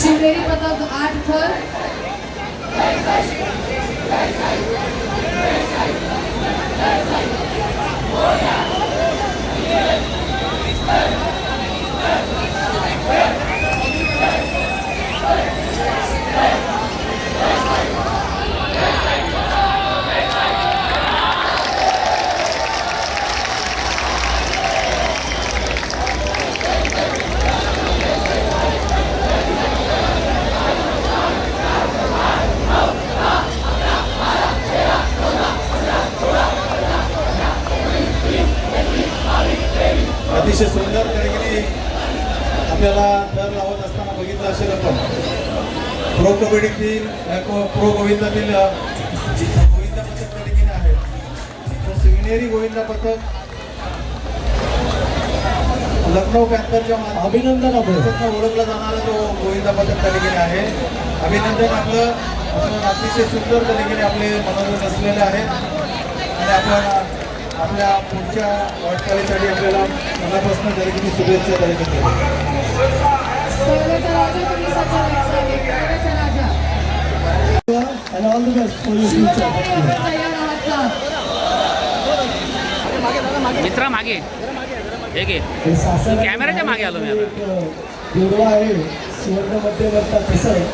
शिवनेरी पथक आठ थर। अतिशय सुंदर तरीके आपल्याला दर लावत असताना बघितलं असेल आपण. प्रो कबड्डीतील अ, को- प्रो गोविंदातील गोविंदा पथक तरीकेने आहे. तो शिवनेरी गोविंदा पथक लखनौ पॅन्थरच्या माध्यमातून अभिनंदन आपलं. ओळखला जाणारा जो गोविंदा पथक तरीकेने आहे. अभिनंदन आपलं. आपण अतिशय सुंदर तरीकेने आपले मनोरंजन असलेले आहे आणि आपण आपल्या पुढच्या वाटचालीसाठी आपल्याला मनापासून तरीकेने शुभेच्छा तरीकेने देतो. स्पर्धेचा राजा तुम्ही सज्ज व्हायचं स्पर्धेचा राजा. आणि all the best for your future शिवनेरीवर तयार आहात का मित्रा मागे. हे घे. कॅमेऱ्याच्या मागे आलो मी आता. जोडवा आहे सुवर्ण मध्यवर्ता कसं साई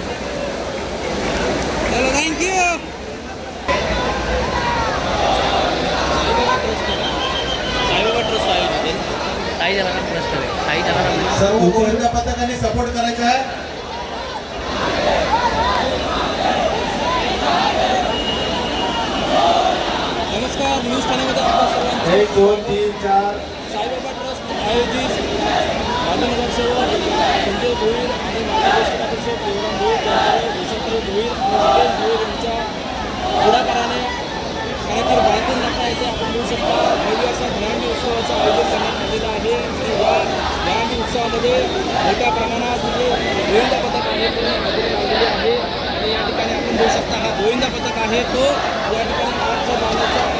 सर्व गोविंदा पथकाने सपोर्ट करायचा आहे. नमस्कार न्यूज ठाण्यामध्ये सर्वांचं एक दोन तीन या उत्सवामध्ये मोठ्या प्रमाणात म्हणजे गोविंदा पथक आहे ते आहे आणि या ठिकाणी आपण बघू शकता. हा गोविंदा पथक आहे तो या ठिकाणी आजचा मानाचा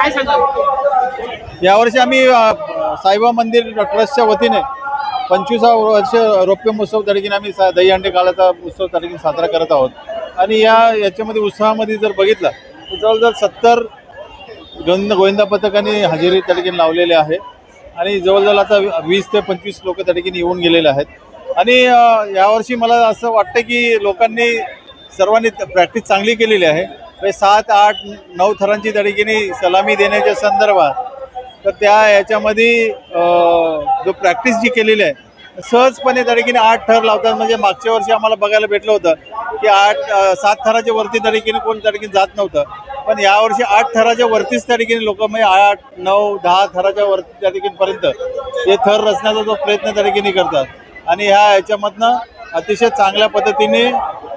काय सांगाल? यावर्षी आम्ही साईबा मंदिर ट्रस्टच्या वतीने पंचवीसा वर्ष रौप्य महोत्सव तरीकेने आम्ही सा अंडे काळाचा उत्सव तरीकेने साजरा करत आहोत. आणि या याच्यामध्ये उत्सवामध्ये जर बघितलं तर जवळजवळ सत्तर गोविंद गोविंदा पथकाने हजेरी तरीकेने लावलेले आहे. आणि जवळजवळ आता वीस ते पंचवीस लोक तरीकेने येऊन गेलेले आहेत. आणि यावर्षी मला असं वाटतं की लोकांनी सर्वांनी प्रॅक्टिस चांगली केलेली आहे. म्हणजे सात आठ नऊ थरांची तरीकेने सलामी देण्याच्या संदर्भात तर त्या याच्यामध्ये जो प्रॅक्टिस जी केलेली आहे सहजपणे तरीकेने आठ थर लावतात. म्हणजे मागच्या वर्षी आम्हाला बघायला भेटलं होतं की आठ सात थराच्या वरती तरीकेने कोण तरीकेने जात नव्हतं. पण यावर्षी आठ थराच्या वरतीच तरीकेने लोक म्हणजे आठ नऊ दहा थराच्या वरती तरीकेपर्यंत हे थर रचण्याचा जो प्रयत्न तरीकेने करतात. आणि ह्या याच्यामधनं अतिशय चांगल्या पद्धतीने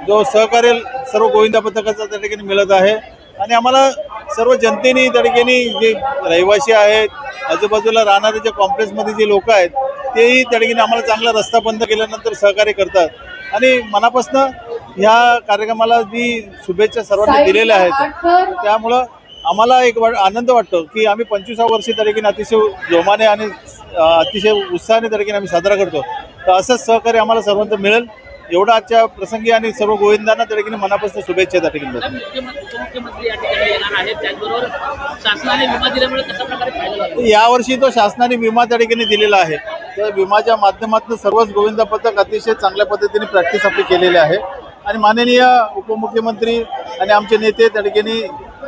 जो सहकार्य सर्व गोविंदा पथकाचा त्या ठिकाणी मिळत आहे. आणि आम्हाला सर्व जनतेने त्या ठिकाणी जे रहिवासी आहेत आजूबाजूला राहणारे जे कॉम्प्लेक्समध्ये जे लोक आहेत तेही त्या ठिकाणी आम्हाला चांगला रस्ता बंद केल्यानंतर सहकार्य करतात. आणि मनापासून ह्या कार्यक्रमाला जी शुभेच्छा सर्वांनी दिलेल्या आहेत त्यामुळं आम्हाला एक वा आनंद वाटतो की आम्ही पंचवीसा वर्षी तरीकेने अतिशय जोमाने आणि अतिशय उत्साहाने तरीकेने आम्ही साजरा करतो. तर असंच सहकार्य आम्हाला सर्वांचं मिळेल. एवढं आजच्या प्रसंगी आणि सर्व गोविंदांना तरीकेने मनापासून शुभेच्छा त्या ठिकाणी ठिकाणी यावर्षी तो शासनाने विमा त्या ठिकाणी दिलेला आहे. त्या विमाच्या माध्यमातून सर्वच गोविंदा पथक अतिशय चांगल्या पद्धतीने प्रॅक्टिस आपली केलेली आहे. आणि माननीय उपमुख्यमंत्री आणि आमचे नेते त्या ठिकाणी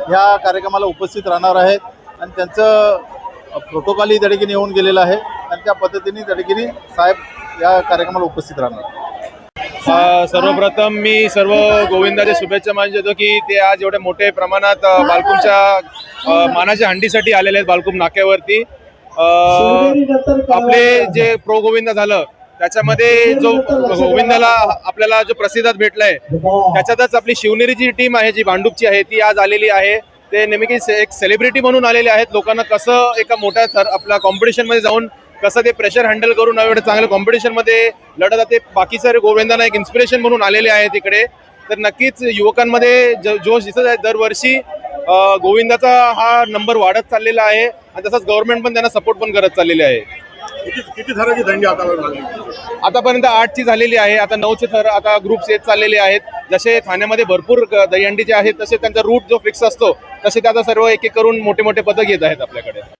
ह्या कार्यक्रमाला उपस्थित राहणार आहेत. आणि त्यांचं प्रोटोकॉलही त्या ठिकाणी येऊन गेलेलं आहे. आणि त्या पद्धतीने त्या ठिकाणी साहेब या कार्यक्रमाला उपस्थित राहणार? सर्वप्रथम मी सर्व गोविंदाच्या शुभेच्छा मानतो देतो की ते आज एवढ्या मोठ्या प्रमाणात बालकुमच्या मानाच्या हंडीसाठी आलेले आहेत बालकुम नाक्यावरती. आपले जे प्रो गोविंद झालं त्याच्यामध्ये जो गोविंदाला आपल्याला जो प्रसिद्धात भेटलाय त्याच्यातच आपली शिवनेरीची टीम आहे जी भांडूपची आहे ती आज आलेली आहे. ते नेमकी एक सेलिब्रिटी म्हणून आलेले आहेत. लोकांना कसं एका मोठ्या आपल्या कॉम्पिटिशनमध्ये जाऊन कसं ते प्रेशर हँडल करून एवढं चांगल्या कॉम्पिटिशनमध्ये लढत ते बाकी सारे गोविंदांना एक इन्स्पिरेशन म्हणून आलेले आहेत इकडे. तर नक्कीच युवकांमध्ये ज- जोश दिसत आहे. दरवर्षी गोविंदाचा हा नंबर वाढत चाललेला आहे आणि तसंच गव्हर्नमेंट पण त्यांना सपोर्ट पण करत चाललेले आहे. किती थराची थंडी आतापर्यंत लागली? आतापर्यंत आठची झालेली आहे. आता नऊचे थर आता ग्रुप्स येत चाललेले आहेत. जसे ठाण्यामध्ये भरपूर ग- दहीहंडीचे आहेत तसे त्यांचा रूट जो फिक्स असतो तसे ते आता सर्व एक एक करून मोठे मोठे पदक येत आहेत आपल्याकडे.